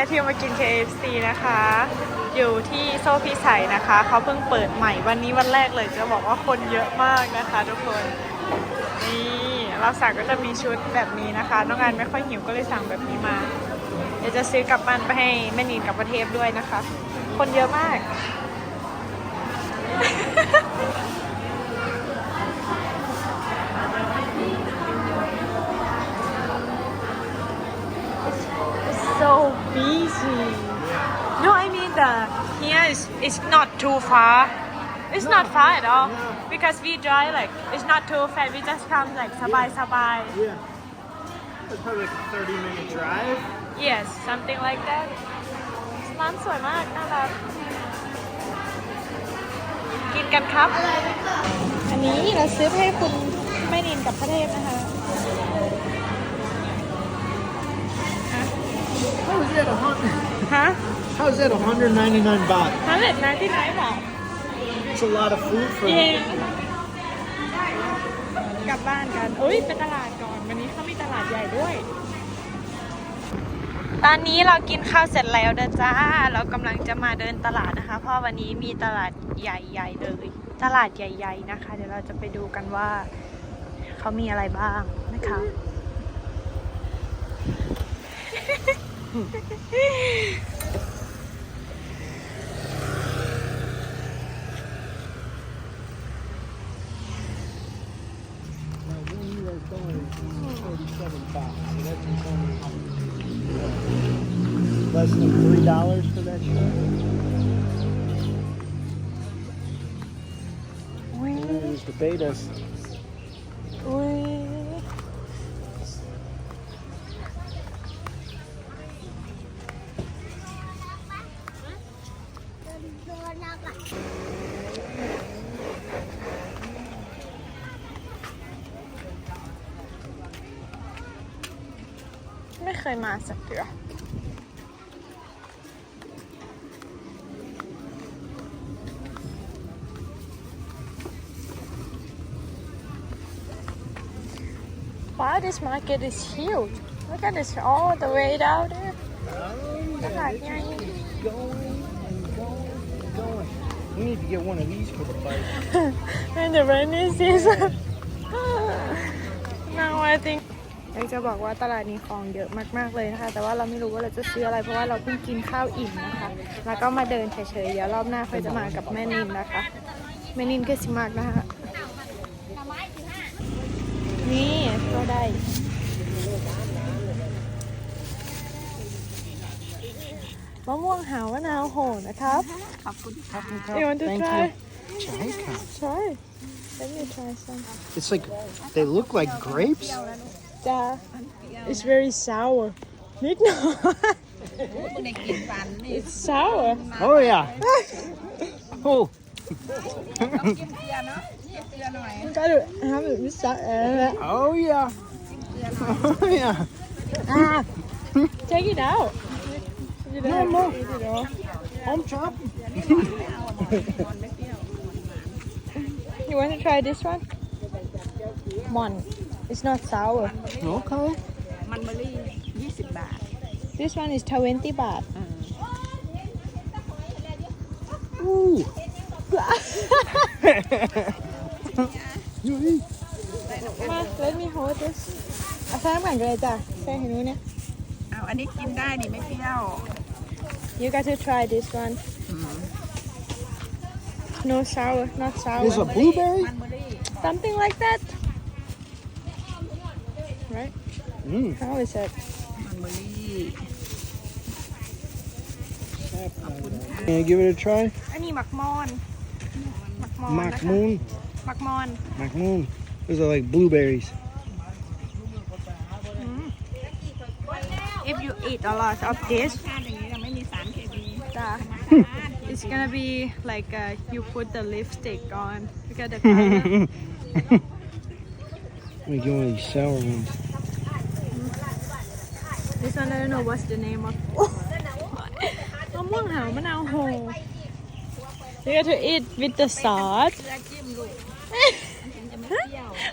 มทธิวมากิน KFC นะคะ อยู่ที่โซพิสัยนะคะ เขาเพิ่งเปิดใหม่วันนี้วันแรกเลยจะบอกว่าคนเยอะมากนะคะ ทุกคน นี่เราสั่งก็จะมีชุดแบบนี้นะคะ น้องงานไม่ค่อยหิวก็เลยสั่งแบบนี้มา เดี๋ยวจะซื้อกลับบ้านไปให้แม่นีนกับประเทศด้วยนะคะ คนเยอะมาก No, I mean the here is it's not too far. It's not far at all because we drive like it's not too far. We just come like sabai sabai. Yeah. It's probably like a 30 minute drive. Yes, something like that. ร้านสวยมากน่ารักกินกันครับ อันนี้เราซื้อให้คุณแม่นินกับพระเทพนะคะ How is that a hundred? ฮะ How is that 199 baht? ฮันเด็ดนะที่ไหนบอก It's a lot of food for เย้กลับบ้านกันอุ้ยไปตลาดก่อน วันนี้เขามีตลาดใหญ่ด้วย ตอนนี้เรากินข้าวเสร็จแล้วนะจ้า เรากำลังจะมาเดินตลาดนะคะ เพราะวันนี้มีตลาดใหญ่ๆเลย ตลาดใหญ่ๆนะคะ เดี๋ยวเราจะไปดูกันว่าเขามีอะไรบ้างนะคะ Less than three dollars for that shirt. Wait. Just debate us. ยมาสักเดือ Wow, this market is huge. Look at this all the way down there. ตลาดใหญ่ Going and going and going. We need to get one of these for the bike. in the rainy season. now I think อยากจะบอกว่าตลาดนี้ของเยอะมากๆเลยนะคะ แต่ว่าเราไม่รู้ว่าเราจะซื้ออะไรเพราะว่าเราเพิ่งกินข้าวอิ่มนะคะ แล้วก็มาเดินเฉยๆเดี๋ยวรอบหน้าค่อยจะมากับแม่นินนะคะ แม่นินก็สิมากนะคะนี่ก็ได้มะม่วงหาวมะนาวโหนะครับ You want to Thank try? you. Chai cup. Try. Let me try some. It's like they look like grapes. Yeah. It's very sour. นิดหน่อย It's sour. Oh yeah. Oh. Got to have it with sour. Oh yeah. Oh yeah. Ah, take it out. You don't No, have no. to eat it all. I'm chopping. You want to try this one? One. It's not sour. Okay. มันเบอรี่ 20 บาท This one is 20 baht. Ooh. Ma, let me hold this. เอาใส่น้ำแข็งกันเลยจ้ะใส่ให้หนูเนี่ย เอาอันนี้กินได้นี่ไม่เปรี้ยว You got to try this one. No sour, not sour. This a blueberry? มันเบอรี่ Something like that. How is it? มันเบอรี่ Can you give it a try? อันนี้หมักมอนหมักมอนนะคะ Makmoon. หมักมอน Makmoon. Those are like blueberries. If you eat a lot of this ชาติอย่างนี้เราไม่มีสารเคมี uh, it's gonna be like uh, you put the lipstick on look at the color Let me get one of these sour ones. this one I don't know what's the name of มะม่วงหาวมะนาวโห you got to eat with the sauce เกลือจิ้มลูก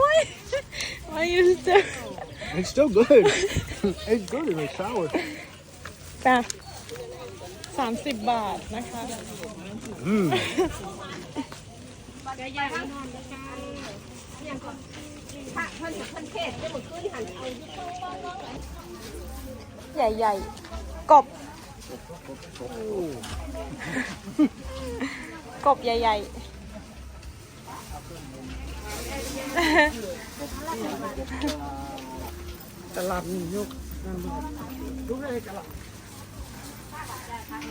why why you still It's still good. it's good in the sour. จ้ะสามสิบบาทนะคะ Mm. ใหญ่ๆ กบ กบใหญ่ตลาดนี่ยกนั่นนี่ดูเลยตลาด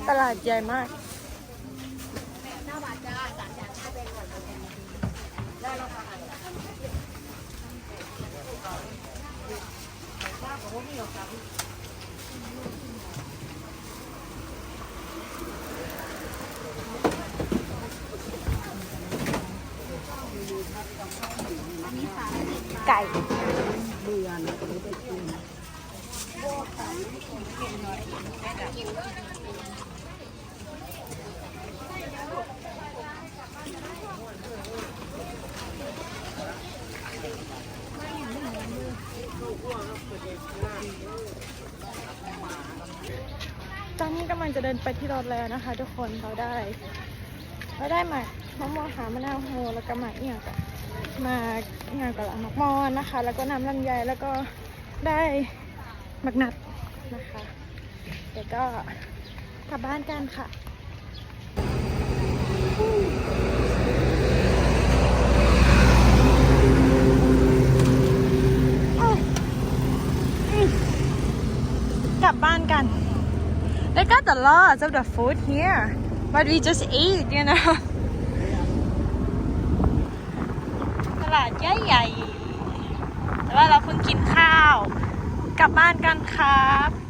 ๆตลาดใหญ่มากไก่ตอนนี้กำลังจะเดินไปที่รถแล้วนะคะ ทุกคนเราได้เราได้หมากมะม่วงหามะนาวโฮแล้วก็หมากเนี่ยกับ มากเนี่ยกับหมากมอนนะคะ แล้วก็น้ำลำไยแล้วก็ได้หมากนัดนะคะ เดี๋ยวก็กลับบ้านกันค่ะกลับบ้านกัน They got the lots of the food here but we just ate you know ต ลาดใหญ่ๆแต่ว่าเราเพิ่งกินข้าว กลับบ้านกันครับ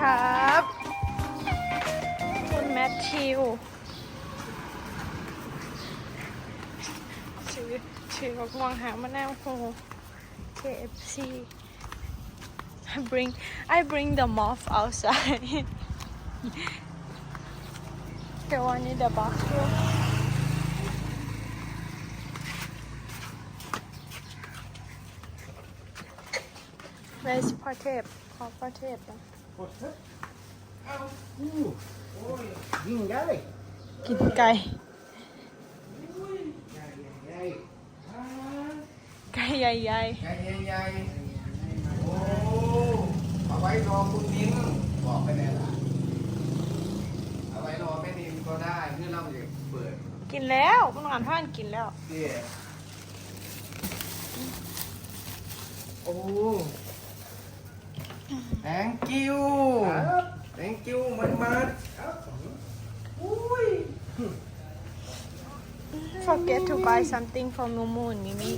ครับ คุณแมทธิวชื่อชื่อของวางหามะนาวโฮ KFC I bring I bring the moth outside the one in the bathroom Where's Portep? Call Portep อะยิงได้กินไก่ไก่ใหญ่ใหญ่ใหญ่โอ้เอาไว้รอคุณนิ้งบอกไปแน่ละเอาไว้รอแม่นิมก็ได้เพื่อเราจะเปิดๆ กินแล้วคุณอ่านท่านกินแล้วที่โอ้ thank you thank you มันมา forget to buy something for Mumu and Mimi